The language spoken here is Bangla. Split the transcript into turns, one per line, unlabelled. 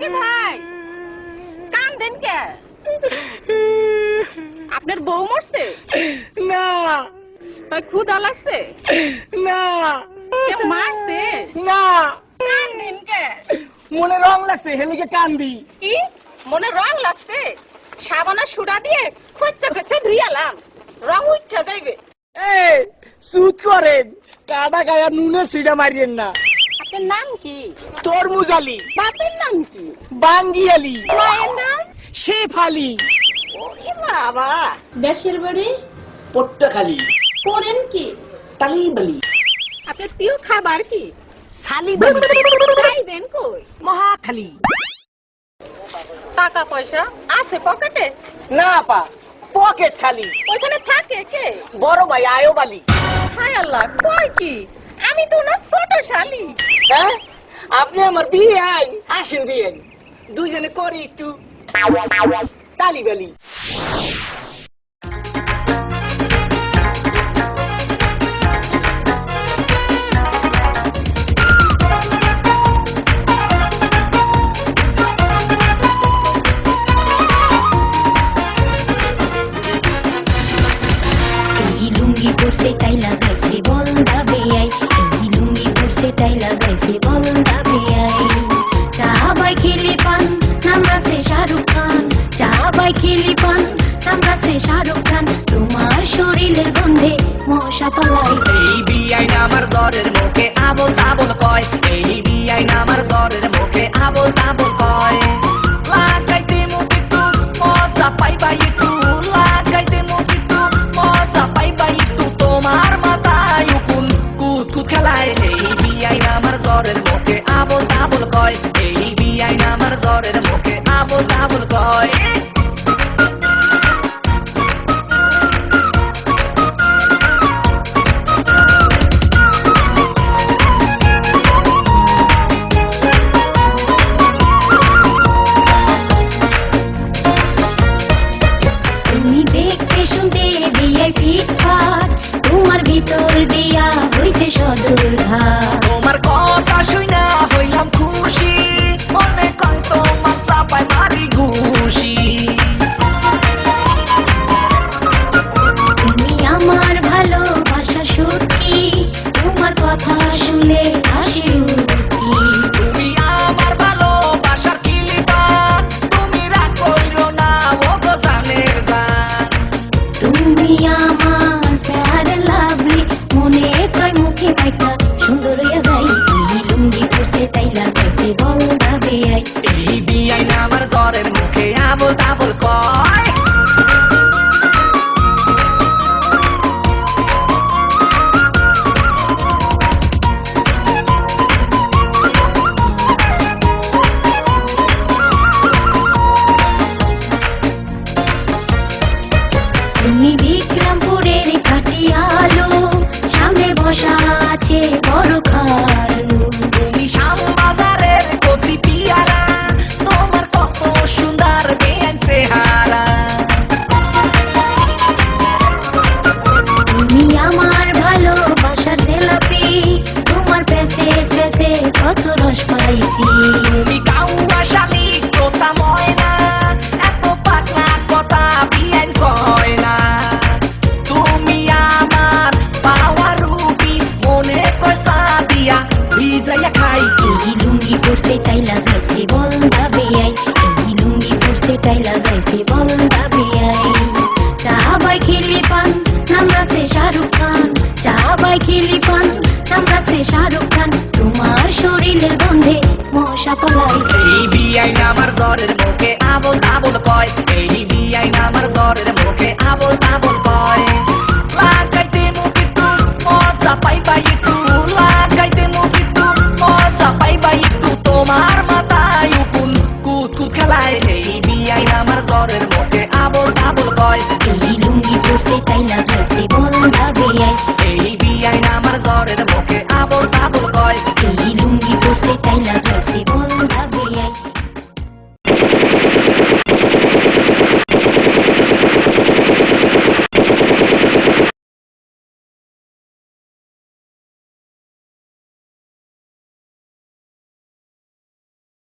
হয়েছে ভাই। কান দেন কে? আপনার বউ মরছে? না। ভাই ক্ষুধা লাগছে?
না।
মারছে?
না।
কান দেন কে?
মনে রং লাগছে হেলিকে কান দি
কি? মনে রং লাগছে? সাবানা সুড়া দিয়ে খোঁচা খোঁচা ধুইয়ালাম রং উঠে যাইবে।
এই সুত করেন। কাদা গায়া নুনের সিডা মারিয়েন না।
আপনার নাম কি?
তরমুজ আলী।
বাপের নাম কি?
বাঙ্গি আলী।
মায়ের নাম?
শেফ আলী।
ওরে বাবা।
দেশের বাড়ি?
পট্টখালি।
করেন কি?
তালিবালি
আপনার প্রিয় খাবার কি?
সালিবালি।
খাইবেন কই?
মহাখালী।
টাকা পয়সা আছে পকেটে?
না পা পকেট খালি
ওইখানে থাকে কে?
বড় ভাই আয়ো বালি
হায় আল্লাহ কয় কি? আমি তো ওনার ছোট শালি।
হ্যাঁ? আপনি আমার বিয়ে আই আসেন বিয়ে দুইজনে করি একটু
লুঙ্গি পরছে তাই লাগাইছে বন্দা তাই লাগাইছে বন্দা বেয়াই চা বাই খেলে পান, নাম রাখছে শাহরুখ খান। চা বাই খেলে পান, নাম রাখছে শাহরুখ খান। তোমার শরীরের গন্ধে মশা পালাই।
এই বিয়াই আমার জ্বরের তোমার
ভিতর দিয়া হইছে সদর ঘাট
তোমার কথা শুনা হইলাম খুশি। মনে কয় তোমার সাপাই মারি ঘুষি।
তুমি আমার ভালোবাসা সত্যি। তোমার কথা শুনে হাসি
তুমি
বিক্রমপুরের কাটিয়ালো সামনে বসা আছে বড় খালো
পয়সা
এই
বিআই আমার জ্বরের মুখে আবল তাবল কয়। এই বিআই আমার জ্বরের মুখে আবল তাবল কয়। পাই পাই একটু লাগাইতে মুখে তুল মজা খেলায়। এই বিআই আমার জ্বরের মুখে আবল তাবল কয়।
এই লুঙ্গি পরছে তাই না আমার জ্বরের মুখে